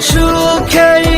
সুখেই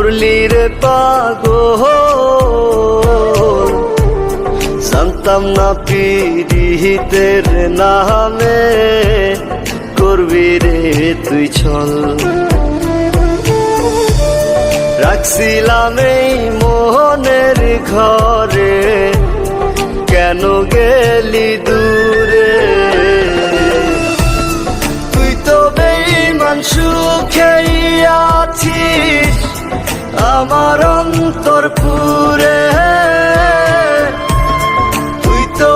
করলি রে পাগো জানতাম না পিড়িতের নামে করবি রে তুই ছল। রাখছিলাম এই মোহনের ঘরে, কেন গেলি দূরে আমার অন্তর পুরে। তুই তো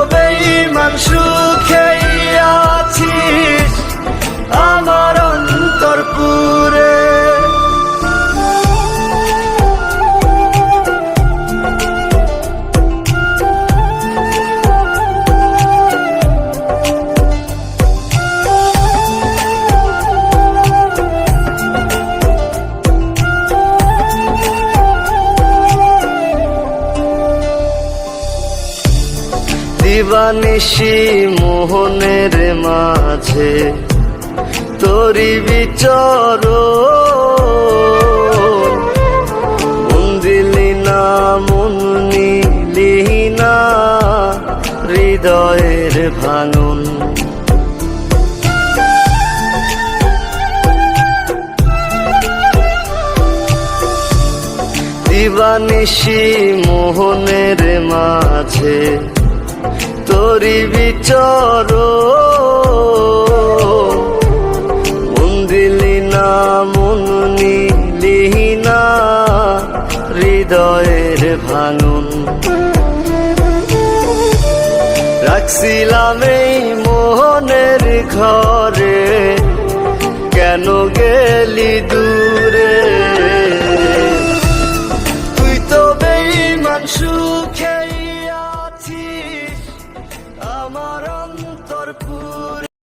দিবানিশি মোহনের মাঝে তোরি বিচর। মন দিলি না মন হৃদয়ের ভাঙন। দিবানিশি মোহনের মাঝে তোরি বিচর। মন না মন নিলি না হৃদয়ের ভাঙন। রাখছিলাম এই মোহনের ঘরে। সুখেই